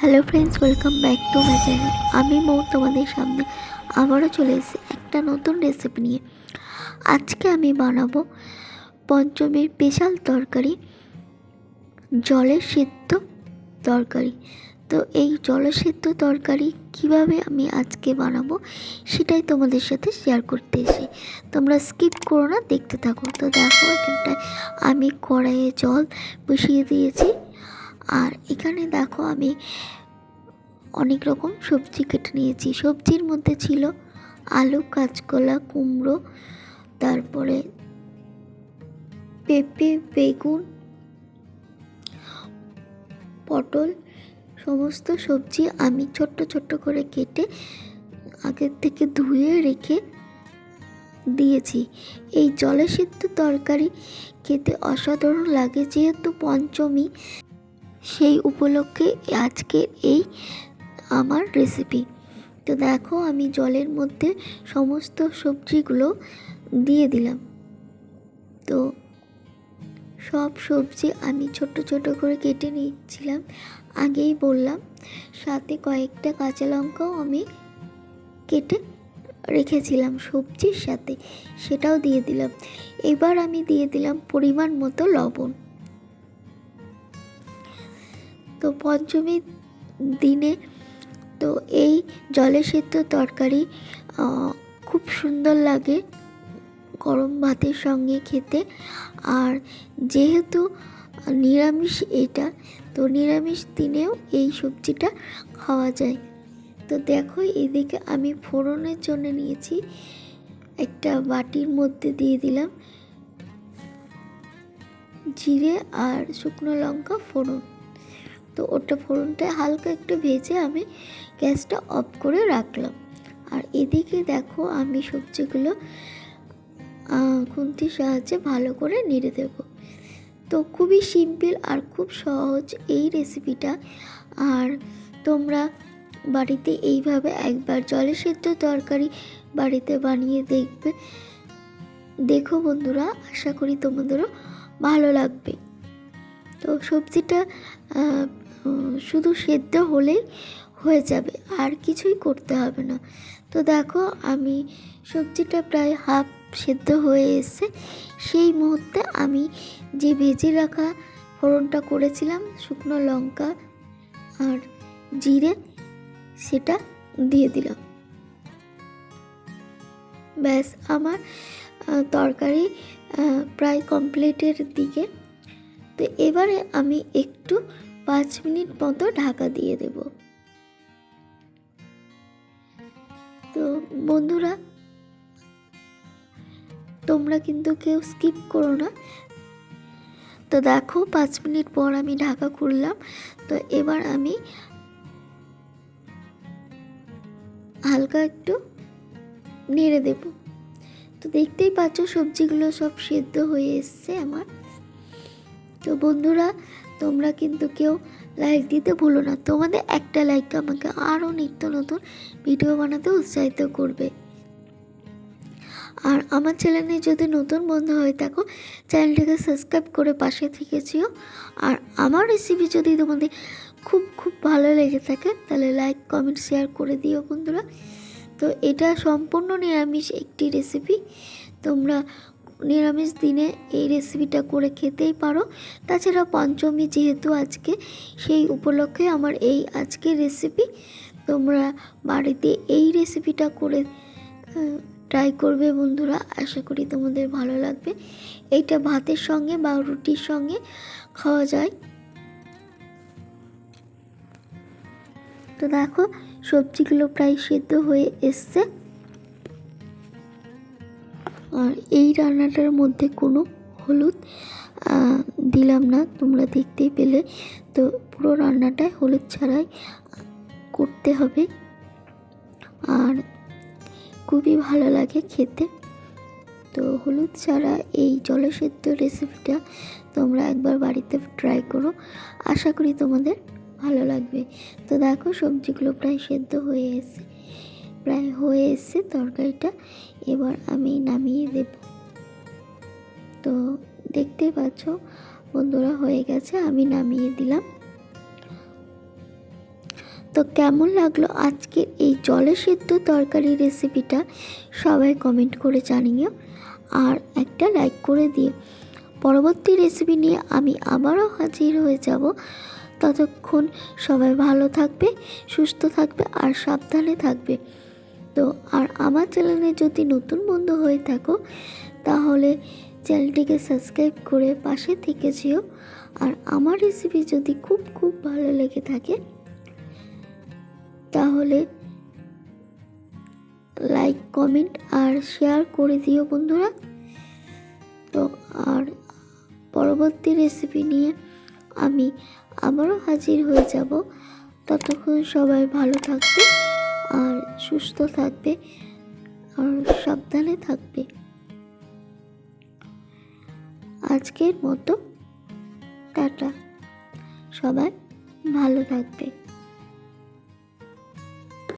Hello friends welcome back to my channel আমি মৌ তোমাদের সামনে আবারও চলে এসেছি একটা নতুন রেসিপি নিয়ে। আজকে আমি বানাবো পঞ্চমীর স্পেশাল তরকারি, জলের সিদ্ধ তরকারি। তো এই জলের সিদ্ধ তরকারি কীভাবে আমি আজকে বানাবো সেটাই তোমাদের সাথে শেয়ার করতে এসে তোমরা স্কিপ করো না, দেখতে থাকো। তো দেখো, এখানটায় আমি কড়াইয়ে জল বসিয়ে দিয়েছি। আর এখানে দেখো আমি অনেক রকম সবজি কেটে নিয়েছি। সবজির মধ্যে ছিল আলু, কাঁচকলা, কুমড়ো, তারপরে পেঁপে, বেগুন, পটল, সমস্ত সবজি আমি ছোট্ট ছোট্ট করে কেটে আগের থেকে ধুয়ে রেখে দিয়েছি। এই জলে সিদ্ধ তরকারি খেতে অসাধারণ লাগে, যেহেতু পঞ্চমী সেই উপলক্ষে আজকের এই আমার রেসিপি তো দেখো, আমি জলের মধ্যে সমস্ত সবজিগুলো দিয়ে দিলাম। তো সব সবজি আমি ছোট ছোট করে কেটে নিচ্ছিলাম আগেই বললাম, সাথে কয়েকটা কাঁচা লঙ্কাও আমি কেটে রেখেছিলাম সবজির সাথে, সেটাও দিয়ে দিলাম। এবার আমি দিয়ে দিলাম পরিমাণ মতো লবণ। পঞ্চমীর দিনে তো এই জলে সেদ্ধ তরকারি খুব সুন্দর লাগে গরম ভাতের সঙ্গে খেতে। আর যেহেতু নিরামিষ এটা, তো নিরামিষ দিনেও এই সবজিটা খাওয়া যায়। তো দেখো, এদিকে আমি ফোড়নের জন্য নিয়েছি একটা বাটির মধ্যে দিয়ে দিলাম জিরে আর শুকনো লঙ্কা ফোড়ন। তো ওটা ফোড়নটা হালকা একটু ভেজে আমি গ্যাসটা অফ করে রাখলাম। আর এদিকে দেখো আমি সবজিগুলো খুন্তির সাহায্যে ভালো করে নেড়ে দেব। তো খুবই সিম্পল আর খুব সহজ এই রেসিপিটা। আর তোমরা বাড়িতে এইভাবে একবার জলে সেদ্ধ তরকারি বাড়িতে বানিয়ে দেখবে। দেখো বন্ধুরা, আশা করি তোমাদেরও ভালো লাগবে। তো সবজিটা শুধু সেদ্ধ হলেই হয়ে যাবে, আর কিছুই করতে হবে না। তো দেখো, আমি সবজিটা প্রায় হাফ সেদ্ধ হয়ে এসে সেই মুহূর্তে আমি যে ভেজে রাখা ফোড়নটা করেছিলাম, শুকনো লঙ্কা আর জিরে, সেটা দিয়ে দিলাম। ব্যাস, আমার তরকারি প্রায় কমপ্লিটের দিকে। তো এবারে আমি একটু পাঁচ মিনিট মতো ঢাকা দিয়ে দেব। তো বন্ধুরা, তোমরা কিন্তু কেউ স্কিপ করো না। তো দেখো, পাঁচ মিনিট পর আমি ঢাকা খুললাম। তো এবার আমি হালকা একটু নেড়ে দেব। তো দেখতেই পাচ্ছ, সবজিগুলো সব সেদ্ধ হয়ে এসছে আমার। তো বন্ধুরা তোমরা কিন্তু কেউ লাইক দিতে ভুলো না। তোমাদের একটা লাইক আমাকে আরও নিত্য নতুন ভিডিও বানাতে উৎসাহিত করবে। আর আমার চ্যানেলে যদি নতুন বন্ধু হয়ে থাকো চ্যানেলটিকে সাবস্ক্রাইব করে পাশে থেকেছিও আর আমার রেসিপি যদি তোমাদের খুব খুব ভালো লেগে থাকে, তাহলে লাইক কমেন্ট শেয়ার করে দিও বন্ধুরা। তো এটা সম্পূর্ণ নিরামিষ একটি রেসিপি তোমরা নিরামিষ দিনে এই রেসিপিটা করে খেতেই পারো। তাছাড়া পঞ্চমী যেহেতু আজকে, সেই উপলক্ষে আমার এই আজকের রেসিপি তোমরা বাড়িতে এই রেসিপিটা করে ট্রাই করবে বন্ধুরা। আশা করি তোমাদের ভালো লাগবে। এইটা ভাতের সঙ্গে বা রুটির সঙ্গে খাওয়া যায়। তো দেখো, সবজিগুলো প্রায় সেদ্ধ হয়ে এসছে। আর এই রান্নাটার মধ্যে কোনো হলুদ দিলাম না, তোমরা দেখতেই পেলে। তো পুরো রান্নাটাই হলুদ ছাড়াই করতে হবে। আর খুবই ভালো লাগে খেতে। তো হলুদ ছাড়া এই জলসেদ্ধ রেসিপিটা তোমরা একবার বাড়িতে ট্রাই করো। আশা করি তোমাদের ভালো লাগবে। তো দেখো সবজিগুলো প্রায় সেদ্ধ হয়ে এসে প্রায় হয়ে এসছে তরকারিটা, এবার আমি নামিয়ে দেব। তো দেখতেই পাচ্ছ বন্ধুরা হয়ে গেছে, আমি নামিয়ে দিলাম। তো কেমন লাগল আজকের এই জলে সিদ্ধ তরকারি রেসিপিটা সবাই কমেন্ট করে জানিও, আর একটা লাইক করে দিও। পরবর্তী রেসিপি নিয়ে আমি আবারও হাজির হয়ে যাব। ততক্ষণ সবাই ভালো থাকবে, সুস্থ থাকবে, আর সাবধানে থাকবে। তো আর আমার চ্যানেলে যদি নতুন বন্ধু হয়ে থাকো, তাহলে চ্যানেলটিকে সাবস্ক্রাইব করে পাশে থেকে যেও। আর আমার রেসিপি যদি খুব খুব ভালো লেগে থাকে, তাহলে লাইক কমেন্ট আর শেয়ার করে দিও বন্ধুরা। তো আর পরবর্তী রেসিপি নিয়ে আমি আবারও হাজির হয়ে যাব। ততক্ষণ সবাই ভালো থাকবে। আর সুস্থ থাকবে আর সাবধানে থাকবে। আজকের মতো টাটা। সবাই ভালো থাকবে।